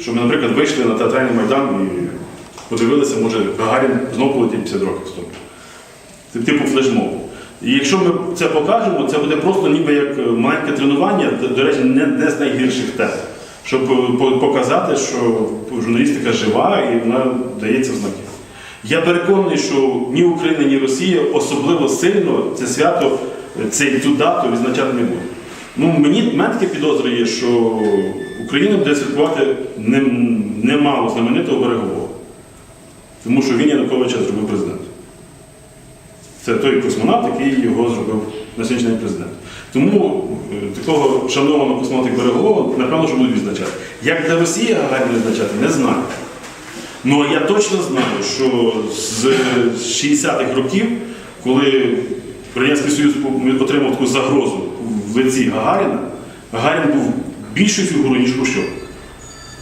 щоб ми, наприклад, вийшли на театральний майдан і подивилися, може, Гагарін знову полетів 50 років тому. Типу флешмобу. І якщо ми це покажемо, це буде просто ніби як е, маленьке тренування, до- речі, не, не з найгірших тем. Щоб е, показати, що журналістика жива і вона дається в знаки. Я переконаний, що ні Україна, ні Росія особливо сильно це свято, е, цю дату відзначати не буде. Ну, мені таке підозра є, що Україна буде святкувати нем- немало знаменитого берегового. Тому що він Януковича зробив президентом. Це той космонавт, який його зробив на сьогоднішній президент. Тому е, такого шанованого космонавта берегового, напевно, що будуть відзначати. Як для Росії Гагаріна відзначати, не знаю. Ну а я точно знаю, що з 60-х років, коли Радянський Союз отримав таку загрозу в лиці Гагаріна, Гагарін був більшою фігурою, ніж Хрущов.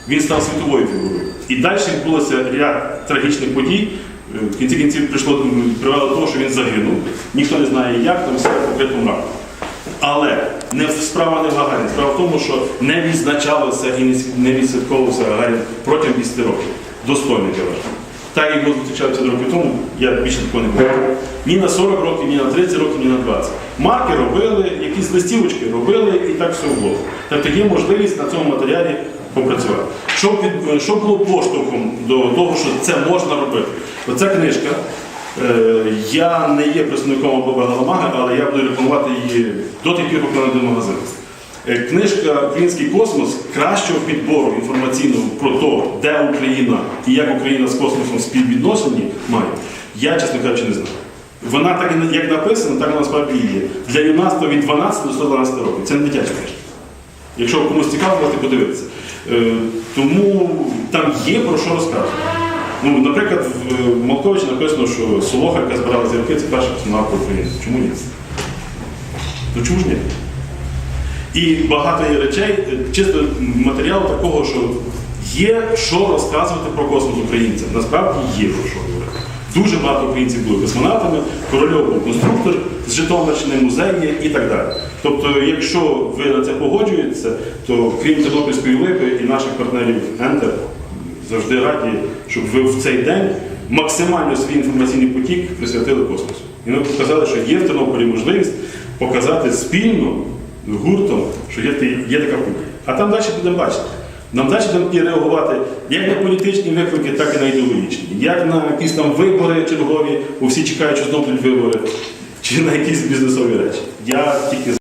Він став світовою фігурою. І далі відбулося ряд трагічних подій. Е, В кінці кінців прийшло привело до того, що він загинув. Ніхто не знає як, там все покрито мраком. Але не справа не в Гагаріні. Справа в тому, що не відзначалося і не відсвятковувався Гагарін протягом 10 років. Достойний для вважаю. Так як зустрічали 50 років тому, я більше такого не бачив. Ні на 40 років, ні на 30 років, ні на 20. Марки робили, якісь листівочки робили і так все було. Тобто є можливість на цьому матеріалі попрацювати. Що, від- що було поштовхом до того, що це можна робити? Оця книжка. Е, Я не є представником Боба Галамага, але я буду рекламувати її до тих пір, поки вона. Е, Книжка Український космос кращого підбору інформаційного про те, де Україна і як Україна з космосом співвідносені має, я, чесно кажучи, не знаю. Вона так як написана, так вона насправді є. Для юнацтва від 12 до 112 років. Це не дитяча книжка. Якщо комусь цікаво, можете подивитися. Е, Тому там є про що розказувати. Ну, наприклад, в в Малковичі написано, що Солоха, яка збирала зірки, це перша космонавтка України. Чому ні? Ну чому ж ні? І багато є речей, чисто матеріалу такого, що є що розказувати про космос українцям. Насправді є про що говорити. Дуже багато українців були космонавтами, Корольов був конструктор з Житомирщини, музеї і так далі. Тобто, якщо ви на це погоджуєтеся, то крім Тернопільської липи і наших партнерів Enter, завжди раді, щоб ви в цей день максимально свій інформаційний потік присвятили космосу. І ми показали, що є в Тернополі можливість показати спільно, гуртом, що є, є така кухня. А там далі будемо бачити. Нам далі там і реагувати як на політичні виклики, так і на ідеологічні. Як на якісь там вибори чергові, бо всі чекають, що знову будуть вибори, чи на якісь бізнесові речі. Я тільки